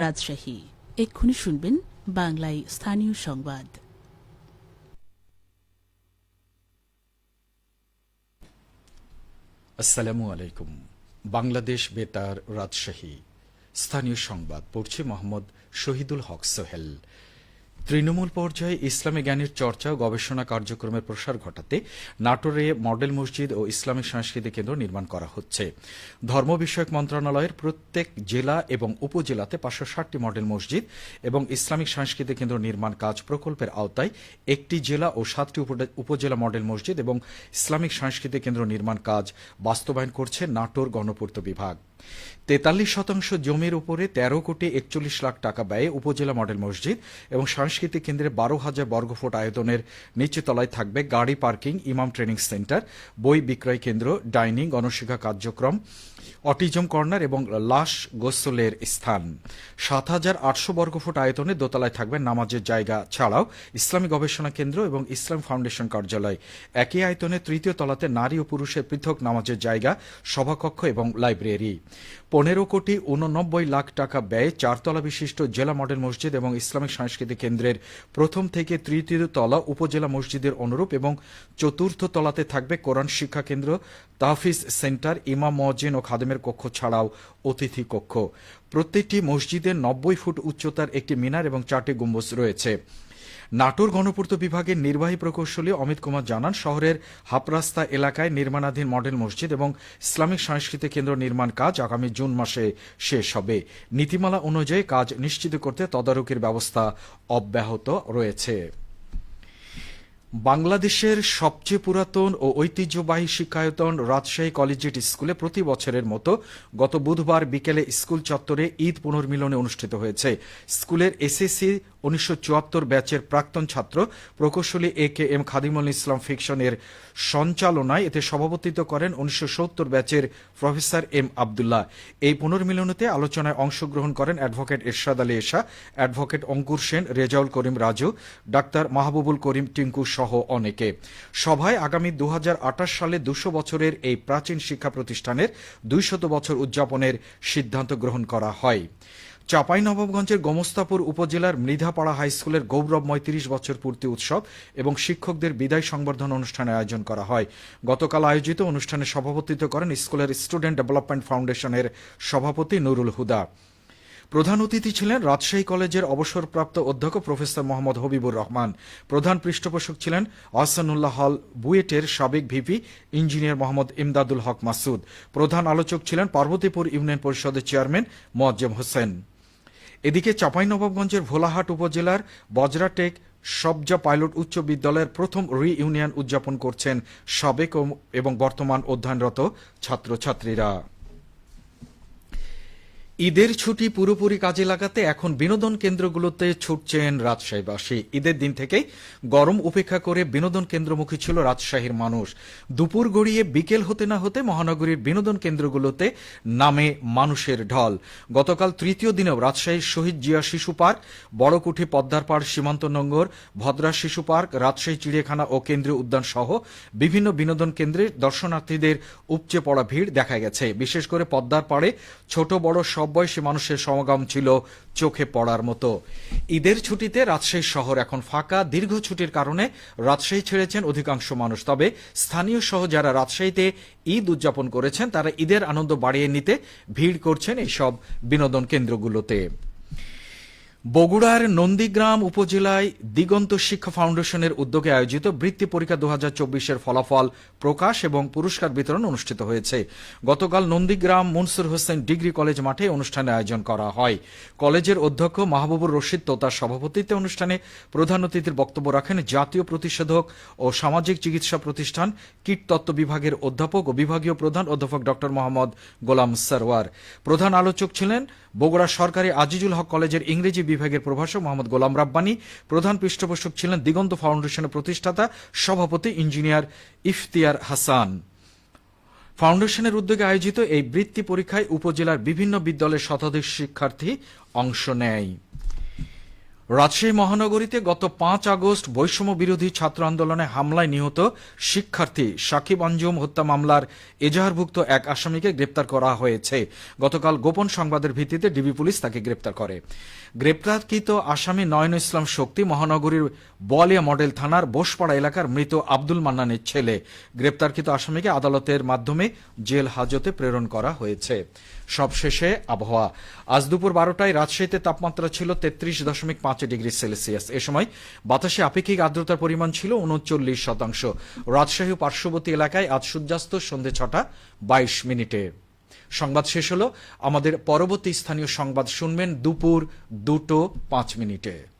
রাজশাহী। এক্ষুনি শুনবেন বাংলায় স্থানীয় সংবাদ। আসসালামু আলাইকুম। বাংলাদেশ বেতার, রাজশাহী। স্থানীয় সংবাদ পড়ছে মোহাম্মদ শহীদুল হক সোহেল। তৃণমূল পর্যায়ে ইসলামী জ্ঞানের চর্চা ও গবেষণা কার্যক্রমের প্রসার ঘটাতে নাটোরে মডেল মসজিদ ও ইসলামিক সংস্কৃতি কেন্দ্র নির্মাণ করা হচ্ছে। ধর্ম বিষয়ক মন্ত্রণালয়ের প্রত্যেক জেলা এবং উপজেলাতে পাঁচশো ষাটটি মডেল মসজিদ এবং ইসলামিক সংস্কৃতি কেন্দ্র নির্মাণ কাজ প্রকল্পের আওতায় একটি জেলা ও সাতটি উপজেলা মডেল মসজিদ এবং ইসলামিক সংস্কৃতি কেন্দ্র নির্মাণ কাজ বাস্তবায়ন করছে নাটোর গণপূর্ত বিভাগ। তেতাল্লিশ শতাংশ জমির উপরে তেরো কোটি একচল্লিশ লাখ টাকা ব্যয়ে উপজেলা মডেল মসজিদ এবং সাংস্কৃতিক কেন্দ্রে বারো হাজার বর্গফুট আয়তনের নিচেতলায় থাকবে গাড়ি পার্কিং, ইমাম ট্রেনিং সেন্টার, বই বিক্রয় কেন্দ্র, ডাইনিং গণশিক্ষা কার্যক্রম অটিজম কর্নার এবং লাশ গোসলের স্থান। সাত হাজার আটশো বর্গফুট আয়তনে দোতলায় থাকবে নামাজের জায়গা ছাড়াও ইসলামী গবেষণা কেন্দ্র এবং ইসলাম ফাউন্ডেশন কার্যালয়। একই আয়তনে তৃতীয় তলাতে নারী ও পুরুষের পৃথক নামাজের জায়গা, সভাকক্ষ এবং লাইব্রেরি। পনেরো কোটি উননব্বই লাখ টাকা ব্যয়ে চারতলা বিশিষ্ট জেলা মডেল মসজিদ এবং ইসলামিক সংস্কৃতি কেন্দ্রের প্রথম থেকে তৃতীয় তলা উপজেলা মসজিদের অনুরূপ এবং চতুর্থ তলাতে থাকবে কোরআন শিক্ষা কেন্দ্র তাহফিজ সেন্টার, ইমাম মজিন ও খাদেমের কক্ষ ছাড়াও অতিথি কক্ষ। প্রত্যেকটি মসজিদের নব্বই ফুট উচ্চতার একটি মিনার এবং চারটি গম্বুজ রয়েছে। নাটোর গণপূর্ত বিভাগের নির্বাহী প্রকৌশলী অমিত কুমার জানান, শহরের হাপরাস্তা এলাকায় নির্মাণাধীন মডেল মসজিদ এবং ইসলামিক সংস্কৃতি কেন্দ্র নির্মাণ কাজ আগামী জুন মাসে শেষ হবে। নীতিমালা অনুযায়ী কাজ নিশ্চিত করতে তদারকির ব্যবস্থা অব্যাহত রয়েছে। বাংলাদেশের সবচেয়ে পুরাতন ও ঐতিহ্যবাহী শিক্ষায়তন রাজশাহী কলেজিয়েট স্কুলে প্রতি বছরের মতো গত বুধবার বিকেলে স্কুল চত্বরে ঈদ পুনর্মিলনে অনুষ্ঠিত হয়েছে। স্কুলের এসএসসি উনিশশো চুয়াত্তর ব্যাচের প্রাক্তন ছাত্র প্রকৌশলী এ কে এম খাদিমুল ইসলাম ফিকশনের সঞ্চালনায় এতে সভাপতিত্ব করেন উনিশশো সত্তর ব্যাচের প্রফেসর এম আবদুল্লাহ। এই পুনর্মিলনীতে আলোচনায় অংশগ্রহণ করেন advocate Ershad Ali Esha, advocate Ankur Sen, Rezaul Karim Raju, doctor Mahbubul Karim Tinku সহ অনেকে। সভায় আগামী দু হাজার আঠাশ সালে দুশো বছরের এই প্রাচীন শিক্ষা প্রতিষ্ঠানের দুইশত বছর উদযাপনের সিদ্ধান্ত গ্রহণ করা হয়। চাঁপাইনবাবগঞ্জের গোমস্তাপুর উপজেলার মৃধাপাড়া হাই স্কুলের গৌরবময় তিরিশ বছর পূর্তি উৎসব এবং শিক্ষকদের বিদায় সংবর্ধনা অনুষ্ঠানের আয়োজন করা হয়। গতকাল আয়োজিত অনুষ্ঠানে সভাপতিত্ব করেন স্কুলের স্টুডেন্ট ডেভেলপমেন্ট ফাউন্ডেশনের সভাপতি নুরুল হুদা। প্রধান অতিথি ছিলেন রাজশাহী কলেজের অবসরপ্রাপ্ত অধ্যক্ষ প্রফেসর মোহাম্মদ হবিবুর রহমান। প্রধান পৃষ্ঠপোষক ছিলেন আহসানুল্লাহ হল বুয়েটের সাবেক ভিপি ইঞ্জিনিয়ার মোহাম্মদ ইমদাদুল হক মাসুদ। প্রধান আলোচক ছিলেন পার্বতীপুর ইউনিয়ন পরিষদের চেয়ারম্যান মোয়াজ্জেম হোসেন। এদিকে চাঁপাইনবাবগঞ্জের ভোলাহাট উপজেলার বজরাটেক সবজা পাইলট উচ্চ বিদ্যালয়ের প্রথম রি ইউনিয়ন উদযাপন করছেন সাবেক এবং বর্তমান অধ্যয়নরত ছাত্রছাত্রীরা। ঈদের ছুটি পুরোপুরি কাজে লাগাতে এখন বিনোদন কেন্দ্রগুলোতে ছুটছেন রাজশাহীবাসী। ঈদের দিন থেকেই গরম উপেক্ষা করে বিনোদন কেন্দ্রমুখী ছিল রাজশাহীর মানুষ। দুপুর গড়িয়ে বিকেল হতে না হতে মহানগরীর বিনোদন কেন্দ্রগুলোতে নামে মানুষের ঢল। গতকাল তৃতীয় দিনেও রাজশাহীর শহীদ জিয়া শিশু পার্ক, বড়কুঠি পদ্মার পাড় সীমান্ত নঙ্গর, ভদ্রা শিশু পার্ক, রাজশাহী চিড়িয়াখানা ও কেন্দ্রীয় উদ্যান সহ বিভিন্ন বিনোদন কেন্দ্রে দর্শনার্থীদের উপচে পড়া ভিড় দেখা গেছে। বিশেষ করে পদ্মার পাড়ে ছোট বড় সব বয়সী মানুষের সমাগম ছিল চোখে পড়ার মতো। ঈদের ছুটিতে রাজশাহী শহর এখন ফাঁকা। দীর্ঘ ছুটির কারণে রাজশাহী ছেড়েছেন অধিকাংশ মানুষ। তবে স্থানীয় সহ যারা রাজশাহীতে ঈদ উদযাপন করেছেন, তারা ঈদের আনন্দ বাড়িয়ে নিতে ভিড় করছেন এইসব বিনোদন কেন্দ্রগুলোতে। বগুড়ার নন্দীগ্রাম উপজেলায় দিগন্ত শিক্ষা ফাউন্ডেশনের উদ্যোগে আয়োজিত বৃত্তি পরীক্ষা দু হাজার ফলাফল প্রকাশ এবং পুরস্কার বিতরণ অনুষ্ঠিত হয়েছে। গতকাল নন্দীগ্রাম মনসুর হোসেন ডিগ্রি কলেজ মাঠে অনুষ্ঠানের আয়োজন করা হয়। কলেজের অধ্যক্ষ মাহবুবুর রশিদ তোতার সভাপতিত্বে অনুষ্ঠানে প্রধান অতিথির বক্তব্য রাখেন জাতীয় প্রতিষেধক ও সামাজিক চিকিৎসা প্রতিষ্ঠান কীটতত্ত্ব বিভাগের অধ্যাপক ও বিভাগীয় প্রধান অধ্যাপক ডক্টর মোহাম্মদ গোলাম সরওয়ার। প্রধান আলোচক ছিলেন বগুড়া সরকারি আজিজুল হক কলেজের ইংরেজি বিভাগের প্রভাষক মোহাম্মদ গোলাম রাব্বানি, প্রধান পৃষ্ঠপোষক ছিলেন দিগন্ত ফাউন্ডেশনের প্রতিষ্ঠাতা, সভাপতি ইঞ্জিনিয়ার ইফতিয়ার হাসান। ফাউন্ডেশনের উদ্যোগে আয়োজিত এই বৃত্তি পরীক্ষায় উপজেলার বিভিন্ন বিদ্যালয়ের শতাধিক শিক্ষার্থী অংশ নেয়। রাজশাহী মহানগরীতে গত পাঁচ আগস্ট বৈষম্য বিরোধী ছাত্র আন্দোলনে হামলায় নিহত শিক্ষার্থী সাকিব আঞ্জুম হত্যা মামলার এজাহারভুক্ত এক আসামিকে গ্রেপ্তার করা হয়েছে। গতকাল গোপন সংবাদের ভিত্তিতে ডিবি পুলিশ তাকে গ্রেপ্তার করে। গ্রেপ্তারকৃত আসামি নয়ন ইসলাম শক্তি মহানগরীর বোয়ালিয়া মডেল থানার বোসপাড়া এলাকার মৃত আব্দুল মান্নানের ছেলে। গ্রেপ্তারকৃত আসামিকে আদালতের মাধ্যমে জেল হাজতে প্রেরণ করা হয়েছে। সবশেষে আবহাওয়া। আজ দুপুর বারোটায় রাজশাহীতে তাপমাত্রা ছিল তেত্রিশ দশমিক পাঁচ ডিগ্রি সেলসিয়াস। এ সময় বাতাসে আপেক্ষিক আর্দ্রতার পরিমাণ ছিল উনচল্লিশ শতাংশ। রাজশাহী পার্শ্ববর্তী এলাকায় আজ সূর্যাস্ত সন্ধে ছটা বাইশ মিনিটে। সংবাদ শেষ হলো। আমাদের পরবর্তী স্থানীয় সংবাদ শুনবেন দুপুর দুটো পাঁচ মিনিটে।